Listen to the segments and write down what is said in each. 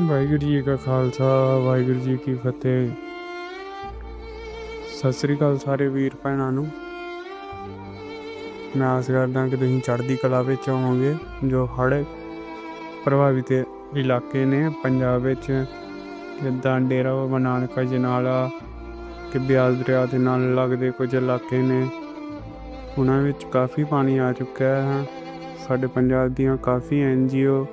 ਵਾਹਿਗੁਰੂ ਜੀ ਕਾ ਖਾਲਸਾ, ਵਾਹਿਗੁਰੂ ਜੀ ਕੀ ਫਤਿਹ। ਸਤਿ ਸ੍ਰੀ ਅਕਾਲ ਸਾਰੇ ਵੀਰ ਭੈਣਾਂ ਨੂੰ। ਮੈਂ ਆਸ ਕਰਦਾ ਕਿ ਤੁਸੀਂ ਚੜ੍ਹਦੀ ਕਲਾ ਵਿੱਚ ਹੋਵੋਗੇ, ਜੋ ਹੜ੍ਹ ਪ੍ਰਭਾਵਿਤ ਇਲਾਕੇ ਨੇ ਪੰਜਾਬ ਵਿੱਚ। ਜਿੱਦਾਂ ਡੇਰਾ ਬਾਬਾ ਨਾਨਕਾ ਜਨਾਲਾ ਕਿ ਬਿਆਸ ਦਰਿਆ ਦੇ ਨਾਲ ਲੱਗਦੇ ਕੁਝ ਇਲਾਕੇ ਨੇ। ਉਹਨਾਂ ਵਿੱਚ ਕਾਫੀ ਪਾਣੀ ਆ ਚੁੱਕਾ ਹੈ। ਸਾਡੇ ਪੰਜਾਬ ਦੀਆਂ ਕਾਫੀ ਐਨਜੀਓ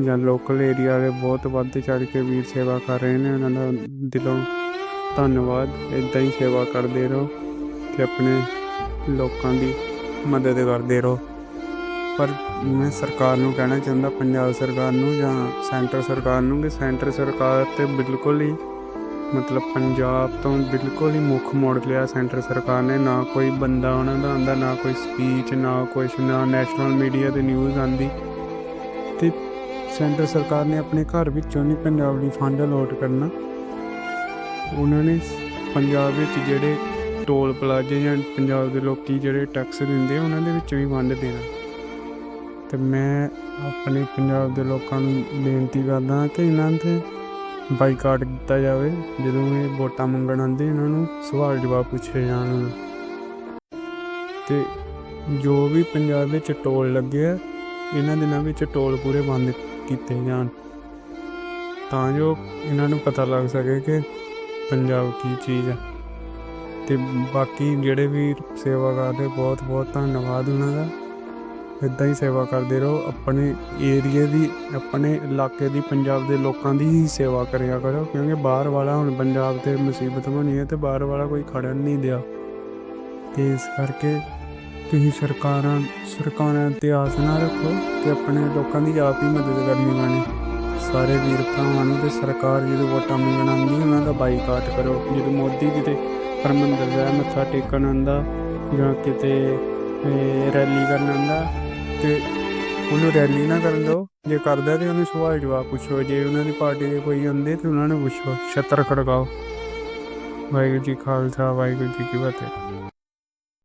ਜਾਂ ਲੋਕਲ ਏਰੀਆ ਵਾਲੇ ਬਹੁਤ ਵੱਧ ਚੜ ਕੇ ਵੀਰ ਸੇਵਾ ਕਰ ਰਹੇ ਨੇ, ਉਹਨਾਂ ਦਾ ਦਿਲੋਂ ਧੰਨਵਾਦ। ਇਦਾਂ ਹੀ ਸੇਵਾ ਕਰਦੇ ਰਹੋ ਤੇ ਆਪਣੇ ਲੋਕਾਂ ਦੀ ਮਦਦ ਕਰਦੇ ਰਹੋ। ਪਰ ਮੈਂ ਸਰਕਾਰ ਨੂੰ ਕਹਿਣਾ ਚਾਹੁੰਦਾ, ਪੰਜਾਬ ਸਰਕਾਰ ਨੂੰ ਜਾਂ ਸੈਂਟਰ ਸਰਕਾਰ ਨੂੰ ਕਿ ਸੈਂਟਰ ਸਰਕਾਰ ਤੇ ਬਿਲਕੁਲ ਹੀ ਮਤਲਬ ਪੰਜਾਬ ਤੋਂ ਬਿਲਕੁਲ ਹੀ ਮੁੱਖ ਮੋੜ ਲਿਆ ਸੈਂਟਰ ਸਰਕਾਰ ਨੇ। ਨਾ ਕੋਈ ਬੰਦਾ ਉਹਨਾਂ ਦਾ ਆਂਦਾ ਨਾ ਕੋਈ ਸਪੀਚ ਨਾ ਕੁਛ, ਨਾ ਨੈਸ਼ਨਲ ਮੀਡੀਆ ਤੇ ਨਿਊਜ਼ ਆਂਦੀ ਤੇ ਸੈਂਟਰ ਸਰਕਾਰ ਨੇ ਆਪਣੇ ਘਰ ਵਿੱਚੋਂ ਨਹੀਂ ਪੰਜਾਬ ਲਈ ਫੰਡ ਅਲੋਟ ਕਰਨਾ। ਉਹਨਾਂ ਨੇ ਪੰਜਾਬ ਵਿੱਚ ਜਿਹੜੇ ਟੋਲ ਪਲਾਜ਼ੇ ਜਾਂ ਪੰਜਾਬ ਦੇ ਲੋਕੀ ਜਿਹੜੇ ਟੈਕਸ ਦਿੰਦੇ ਆ, ਉਹਨਾਂ ਦੇ ਵਿੱਚੋਂ ਵੀ ਵੰਡ ਦੇਣਾ। ਤੇ ਮੈਂ ਆਪਣੇ ਪੰਜਾਬ ਦੇ ਲੋਕਾਂ ਨੂੰ ਬੇਨਤੀ ਕਰਦਾ ਕਿ ਇਹਨਾਂ ਤੇ ਬਾਈਕਾਟ ਕੀਤਾ ਜਾਵੇ, ਜਦੋਂ ਇਹ ਵੋਟਾਂ ਮੰਗਣ ਆਉਂਦੇ, ਇਹਨਾਂ ਨੂੰ ਸਵਾਲ ਜਵਾਬ ਪੁੱਛੇ ਜਾਣ। ਤੇ ਜੋ ਵੀ ਪੰਜਾਬ ਵਿੱਚ ਟੋਲ ਲੱਗੇ ਆ, ਇਹਨਾਂ ਦਿਨਾਂ ਵਿੱਚ ਟੋਲ ਪੂਰੇ ਬੰਦ ਕੀਤੇ ਜਾਣ। ਤਾਂ ਜੋ ਇਹਨਾਂ ਨੂੰ ਪਤਾ ਲੱਗ ਸਕੇ ਕਿ ਪੰਜਾਬ ਕੀ ਚੀਜ਼ ਹੈ ਤੇ ਬਾਕੀ ਜਿਹੜੇ ਵੀ ਸੇਵਾ ਕਰਦੇ ਬਹੁਤ ਬਹੁਤ ਧੰਨਵਾਦ ਉਹਨਾਂ ਦਾ। ਇਦਾਂ ਹੀ ਸੇਵਾ ਕਰਦੇ ਰਹੋ। ਆਪਣੇ ਏਰੀਏ ਦੀ, ਆਪਣੇ ਇਲਾਕੇ ਦੀ, ਪੰਜਾਬ ਦੇ ਲੋਕਾਂ ਦੀ ਹੀ ਸੇਵਾ ਕਰਿਆ ਕਰੋ। ਕਿਉਂਕਿ ਬਾਹਰ ਵਾਲਾ ਹੁਣ ਪੰਜਾਬ ਤੇ ਮੁਸੀਬਤ ਬਣੀ ਹੈ ਤੇ ਬਾਹਰ ਵਾਲਾ ਕੋਈ ਖੜਨ ਨਹੀਂ ਦਿਆ। ਤੇ ਇਸ ਕਰਕੇ ਤੁਸੀਂ ਸਰਕਾਰਾਂ ਸਰਕਾਰਾਂ ਤੇ ਆਸ ਨਾ ਰੱਖੋ ਤੇ ਆਪਣੇ ਲੋਕਾਂ ਦੀ ਆਪ ਹੀ ਮਦਦ ਕਰਨੀ ਪੈਣੀ। ਸਾਰੇ ਵੀਰ ਭਰਾਵਾਂ ਨੂੰ ਤੇ ਸਰਕਾਰ ਜਦੋਂ ਵੋਟਾਂ ਮੰਗਣ ਆਉਂਦੀ, ਉਹਨਾਂ ਦਾ ਬਾਈਕਾਟ ਕਰੋ। ਜਦੋਂ ਮੋਦੀ ਕਿਤੇ ਹਰਿਮੰਦਰ ਸਾਹਿਬ ਮੱਥਾ ਟੇਕਣ ਆਉਂਦਾ ਜਾਂ ਕਿਤੇ ਰੈਲੀ ਕਰਨ ਆਉਂਦਾ ਤੇ ਉਹਨੂੰ ਰੈਲੀ ਨਾ ਕਰਨ ਦਿਓ। ਜੇ ਕਰਦਾ ਤੇ ਉਹਨੂੰ ਸਵਾਲ ਜਵਾਬ ਪੁੱਛੋ। ਜੇ ਉਹਨਾਂ ਦੀ ਪਾਰਟੀ ਦੇ ਕੋਈ ਆਉਂਦੇ ਤੇ ਉਹਨਾਂ ਨੂੰ ਪੁੱਛੋ। ਛੱਤਰ ਖੜਕਾਓ। ਵਾਹਿਗੁਰੂ ਜੀ ਖਾਲਸਾ, ਵਾਹਿਗੁਰੂ ਜੀ ਕੀ ਫਤਿਹ।